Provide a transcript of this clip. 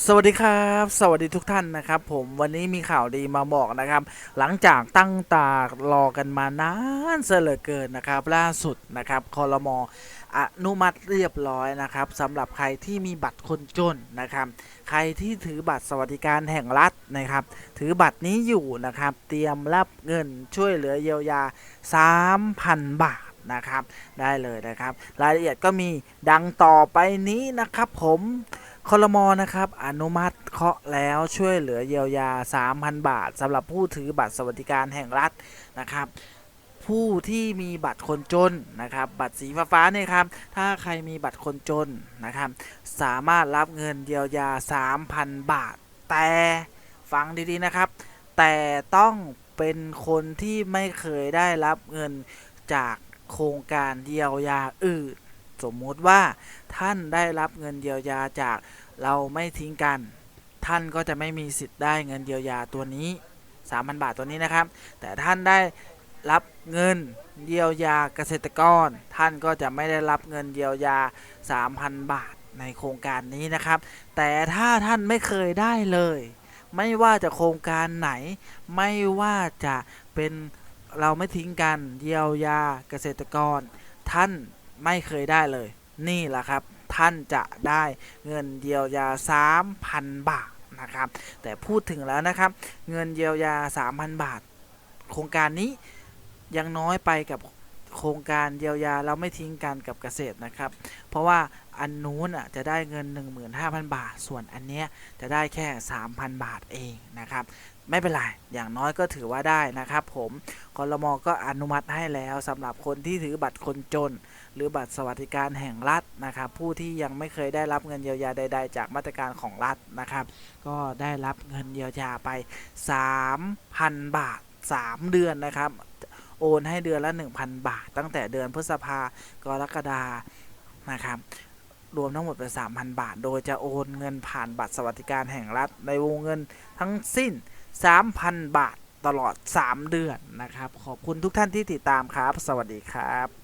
สวัสดีครับ สวัสดีทุกท่านนะครับ ผมวันนี้มีข่าวดีมาบอกนะครับ หลังจากตั้งตารอกันมานานเสียเหลือเกินนะครับ ล่าสุดนะครับคอรมอนุมัติเรียบร้อยนะครับสำหรับใครที่มีบัตรคนจนนะครับ ใครที่ถือบัตรสวัสดิการแห่งรัฐนะครับ ถือบัตรนี้อยู่นะครับ เตรียมรับเงินช่วยเหลือเยียวยา 3,000 บาทนะครับ ได้เลยนะครับ รายละเอียดก็มีดังต่อไปนี้นะครับผม คอรมอนะครับอนุมัติเคาะแล้วช่วยเหลือเยียวยา 3,000 บาทสำหรับผู้ถือบัตรสวัสดิการแห่งรัฐนะครับ ผู้ที่มีบัตรคนจนนะครับ บัตรสีฟ้าๆเนี่ยครับ ถ้าใครมีบัตรคนจนนะครับ สามารถรับเงินเยียวยา 3,000 บาท แต่ฟังดีๆนะครับ แต่ต้องเป็นคนที่ไม่เคยได้รับเงินจากโครงการเยียวยาอื่น สมมุติว่าท่านได้รับเงินเยียวยาจากเราไม่ทิ้งกัน ท่านก็จะไม่มีสิทธิ์ได้เงินเยียวยาตัวนี้ 3,000 บาทตัวนี้นะครับ แต่ท่านได้รับเงินเยียวยาเกษตรกร ท่านก็จะไม่ได้รับเงินเยียวยา 3,000 บาทในโครงการนี้นะครับ แต่ถ้าท่านไม่เคยได้เลย ไม่ว่าจะโครงการไหน ไม่ว่าจะเป็นเราไม่ทิ้งกันเยียวยาเกษตรกร ท่าน ไม่เคยได้เลย นี่แหละครับ ท่านจะได้เงินเยียวยา 3,000 บาทนะครับ แต่พูดถึงแล้วนะครับ เงินเยียวยา 3,000 บาท โครงการนี้ยังน้อยไปกับ โครงการเยียวยาเราไม่ทิ้งกันกับเกษตรนะครับ เพราะว่าอันนู้นอะจะได้เงิน 15,000 บาท ส่วนอันเนี้ยจะได้แค่ 3,000 บาทเองนะครับไม่เป็นไร อย่างน้อยก็ถือว่าได้นะครับผมคอรมอก็อนุมัติให้แล้วสำหรับคนที่ถือบัตรคนจน หรือบัตรสวัสดิการแห่งรัฐนะครับ ผู้ที่ยังไม่เคยได้รับเงินเยียวยาใด ๆ จากมาตรการของรัฐนะครับ ก็ได้รับเงินเยียวยาไป 3,000 บาท 3 เดือนนะครับ โอนให้เดือนละ 1,000 บาท ตั้งแต่เดือนพฤษภากรกฎานะครับรวมทั้งหมดเป็น 3,000 บาท โดยจะโอนเงินผ่านบัตรสวัสดิการแห่งรัฐ ในวงเงินทั้งสิ้น 3,000 บาทตลอด 3 เดือนนะครับ ขอบคุณทุกท่านที่ติดตามครับ สวัสดีครับ